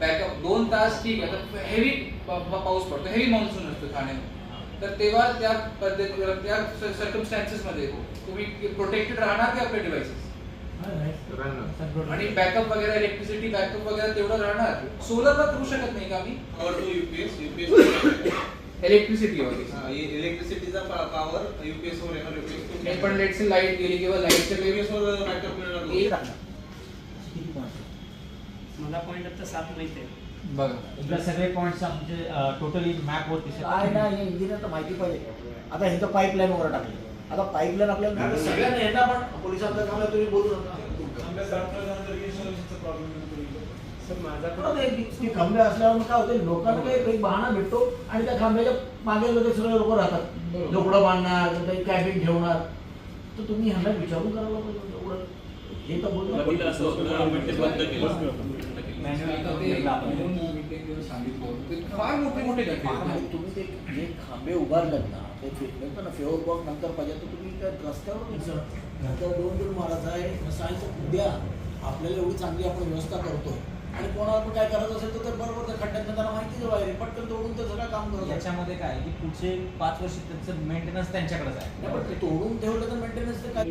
Backup दोन तास ठीक आहे. तर हेवी पाऊस पडतो. हेवी मान्सून असतो तर तेव्हा त्या पद्धतीवर त्या सर्कमस्टॅन्सेस मध्ये तुम्ही प्रोटेक्टेड राहणार की आपले डिव्हाइसेस आणि बॅकअप वगैरे इलेक्ट्रिसिटी बॅकअप वगैरे तेवढं राहणार? सोलरला करू शकत नाही का आम्ही? Power to UPS UPS electricity वगैरे इलेक्ट्रिसिटीचा पॉवर युपीएस वर येणार युपीएस पण लेट्स लाईट गेली किंवा लाईटचं युपीएस वर बॅकअप मिळणार मला पॉईंट आता सात माहिती आहे. बघा. सगळे पॉईंट्स आमचे टोटली मॅप वरती काय ना हे इंजिनियर तर माहिती पाहिजे. आता ह्यांचं पाईपलाईन वगैरे टाकली. आता पाईपलाईन आपल्याला नाही, सगळ्यांना यांना पण पोलिसांचं काम आहे, तुम्ही बोलू नका. सर माझा पण ते ती खांबे असल्यावर काय होते? लोकांना काही एक बहाणा भेटतो आणि त्या खांब्याच्या मागे लोक सगळे लोक राहतात. झोपडं बांधणार काही कॅबिन ठेवणार. तर तुम्ही ह्यांना विचारून करायला पाहिजे एवढं. हे तर बोलतो फार मोठे मोठे गड्डे आहेत. तुम्ही ते जे खांबे उभारलेत ना ते ना फेवर बॉक नंतर पाहिजे तर तुम्ही त्या रस्त्यावर विचार नंतर दोन आहे उद्या आपल्याला एवढी चांगली आपण व्यवस्था करतोय. आणि कोणाला पण काय करायचं असेल तर ते बरोबर त्या खड्ड्यात त्यांना माहिती आहे बाहेर पटकन तोडून ते सगळं काम करत याच्यामध्ये काय की पुढचे पाच वर्ष त्यांचं मेंटेनन्स त्यांच्याकडेच आहे. पण ते तोडून ठेवलं तर मेंटेनन्स काय?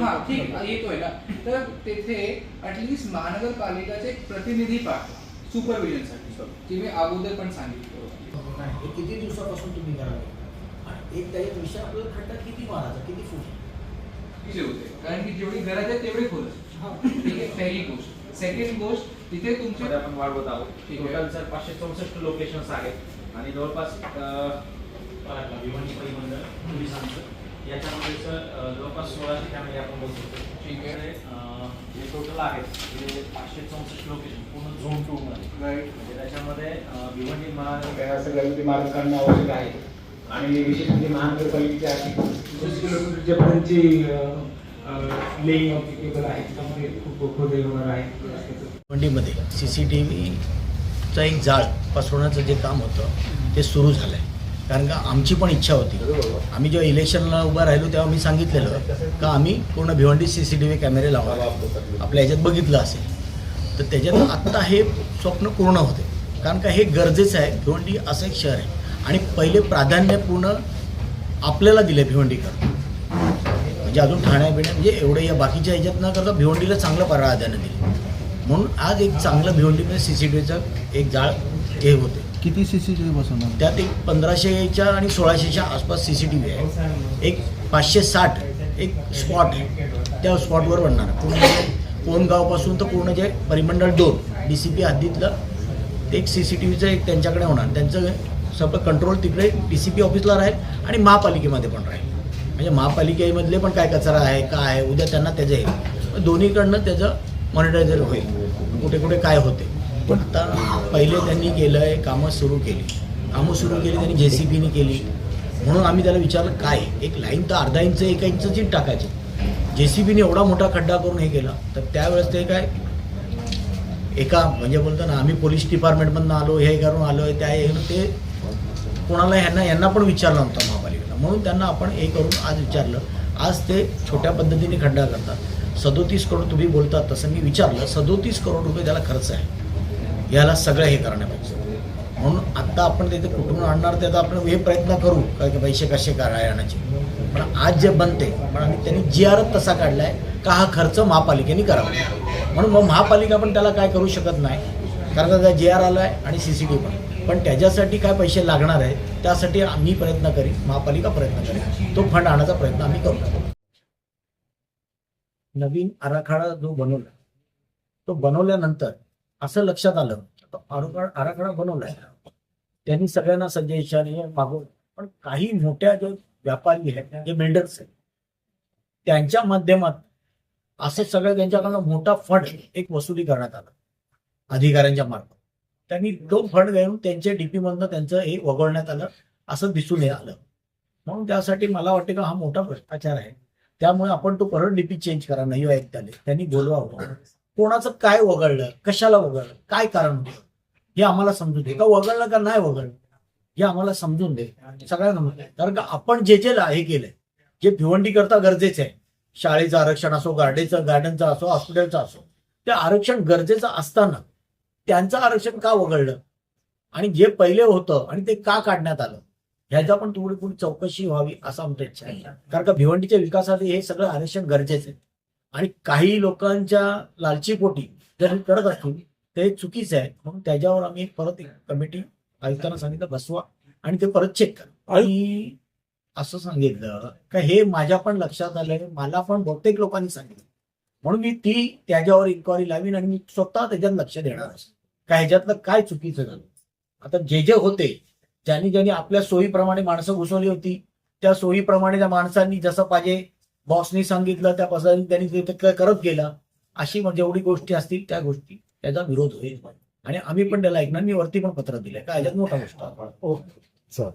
हा ठीक आहे, येतोय ना. तर तेथे ऍटलिस्ट महानगरपालिकाचे एक प्रतिनिधी पाठवा सुपरविजनसाठी जे मी अगोदर पण सांगितलं. हे किती दिवसापासून तुम्ही करावे आणि एक त्याच्यात विषय आपल्याला खड्डा किती मारायचा किती फूट? किती होते? कारण की जेवढी गरज आहे तेवढी खोल ठीक आहे पहिली गोष्ट. सेकंड गोष्ट तिथे तुमचे आपण वाढवत आहोत. ठीक आहे. टोटल सर पाचशे चौसष्ट लोकेशन्स आहेत. आणि जवळपास अं, भिवंडी परिमंडळ पोलिसांचं. याच्यामध्ये सर अं, जवळपास सोळाशे कॅमेरे आपण बसवतो ठीक आहे. अं, जे टोटल आहेत. ते पाचशे चौसष्ट लोकेशन पूर्ण झोन टू मध्ये. राईट म्हणजे त्याच्यामध्ये अं, भिवंडी महानगर मार्ग काढणं आवश्यक आहे. आणि विशेष म्हणजे महानगरपालिकेची अशी वीस किलोमीटरच्या पर्यंतची लेईंग ऑफ केबल आहे. त्याच्यामध्ये खूप खोदे होणार आहे. मंडीमध्ये सी सी टी व्हीचा एक जाळ पसरवण्याचं जे काम होतं ते सुरू झालं आहे कारण का आमची पण इच्छा होती. आम्ही जेव्हा इलेक्शनला उभा राहिलो तेव्हा मी सांगितलेलं का आम्ही पूर्ण Bhiwandi C C T V कॅमेरे लावा. आपल्या ह्याच्यात बघितलं असेल. तर त्याच्यात आत्ता हे स्वप्न पूर्ण होते. कारण का हे गरजेचं आहे. भिवंडी असं एक शहर आहे. आणि पहिले प्राधान्य पूर्ण आपल्याला दिले भिवंडीकर. म्हणजे अजून ठाण्या बिण्या म्हणजे एवढे या बाकीच्या ह्याच्यात न करता भिवंडीला चांगलं प्राधान्य दिलं म्हणून आज एक चांगलं भिवंडीमध्ये सी सी टी व्हीचं एक जाळ हे होते. किती सी सी टी व्ही बसवणार? त्यात एक पंधराशेच्या आणि सोळाशेच्या आसपास सी सी टी व्ही आहे. एक पाचशे साठ एक स्पॉट आहे. त्या स्पॉटवर बनणार पूर्ण जे कोणगावपासून तर पूर्ण जे परिमंडळ दोन डी सी पी हद्दीतलं ते एक सी सी टी व्हीचं एक त्यांच्याकडे होणार. त्यांचं सगळं कंट्रोल तिकडे डी सी पी ऑफिसला राहील आणि महापालिकेमध्ये पण राहील. म्हणजे महापालिकेमधले पण काय कचरा आहे काय आहे उद्या त्यांना त्याचं हे. दोन्हीकडनं त्याचं मॉनिटायझर होईल. कुठे कुठे काय होते. पण आता पहिले त्यांनी केलं आहे कामं सुरू केली. कामं सुरू केली त्यांनी जे सी बीने केली. म्हणून आम्ही त्याला विचारलं काय? एक लाईन तर अर्धा इंच एका इंचची टाकायची. जे सी बीने एवढा मोठा खड्डा करून हे केला. तर त्यावेळेस ते काय? एका म्हणजे बोलतो ना आम्ही पोलीस डिपार्टमेंटमधनं आलो हे करून आलो आहे त्या हे ते कोणाला ह्यांना यांना पण विचारलं नव्हतं महापालिकेला. म्हणून त्यांना आपण हे करून आज विचारलं. आज ते छोट्या पद्धतीने खड्डा करतात. सदोतीस करोड तुम्ही बोलतात तसं मी विचारलं सदोतीस करोड रुपये त्याला खर्च आहे. याला सगळं हे करण्यापेक्षा म्हणून आत्ता आपण तिथे कुठून आणणार त्याचा आपण हे प्रयत्न करू काय की पैसे कसे काय आणायचे. पण आज जे बनते पण आम्ही त्यांनी जी आर तसा काढला आहे का हा खर्च महापालिकेने करावा. म्हणून मग महापालिका पण त्याला काय करू शकत नाही कारण त्याचा जी आर आला आहे आणि सी सी टी पण. पण त्याच्यासाठी काय पैसे लागणार आहे त्यासाठी आम्ही प्रयत्न करीन महापालिका प्रयत्न करेल तो फंड आणण्याचा प्रयत्न आम्ही करू. नवीन आराखडा जो बनवला तो बनवल्यानंतर असं लक्षात आलं आराखडा बनवलाय. त्यांनी सगळ्यांना सजेशन हे पण काही मोठ्या जो व्यापारी आहेत जे बिल्डर्स आहेत त्यांच्या माध्यमात असं सगळं त्यांच्याकडनं मोठा फंड एक वसुली करण्यात आला अधिकाऱ्यांच्या मार्फत. त्यांनी तो फंड घेऊन त्यांच्या डीपी मधनं त्यांचं हे वगळण्यात आलं असं दिसून आलं. म्हणून त्यासाठी मला वाटते का हा मोठा भ्रष्टाचार आहे. त्यामुळे आपण तो परत डीपी चेंज करा नाही हो ऐकताले त्यांनी बोलवा हो. कोणाचं काय वगळलं? कशाला वगळलं? काय कारण होतं? हे आम्हाला समजून दे. का वगळलं का नाही वगळलं? हे आम्हाला समजून दे. सगळ्यांना कारण का आपण जे जे हे केलंय जे भिवंडी करता गरजेचं आहे. शाळेचं आरक्षण असो गार्डनचं गार्डनचं असो हॉस्पिटलचं असो. ते आरक्षण गरजेचं असताना त्यांचं आरक्षण का वगळलं? आणि जे पहिले होतं आणि ते का काढण्यात आलं? ह्याचा पण थोडी थोडी चौकशी व्हावी असं आमचं इच्छा आहे. कारण का भिवंडीच्या विकासासाठी हे सगळं आरक्षण गरजेचं आहे. आणि काही लोकांच्या लालचीपोटी जर हे करत असतील ते चुकीचं आहे. म्हणून त्याच्यावर आम्ही परत एक कमिटी आयुक्तांना सांगितलं बसवा. आणि ते परत चेक करा. आणि असं सांगितलं का हे माझ्या पण लक्षात आलंय मला पण बहुतेक लोकांनी सांगितलं. म्हणून मी ती त्याच्यावर इन्क्वायरी लावीन आणि मी स्वतः त्याच्यात लक्ष देणार. का ह्याच्यातलं काय चुकीचं झालं? आता जे जे होते ज्यांनी ज्यांनी आपल्या सोयीप्रमाणे माणसं घुसवली होती त्या सोयीप्रमाणे त्या माणसांनी जसं पाहिजे बॉसनी सांगितलं त्या पद्धतीने त्यांनी ते करत गेला अशी म्हणजे जेवढी गोष्टी असतील त्या गोष्टी त्याचा विरोध होईल. आणि आम्ही पण त्याला ऐकणार मी वरती पण पत्र दिलंय. काय मोठा गोष्ट ओके. चल.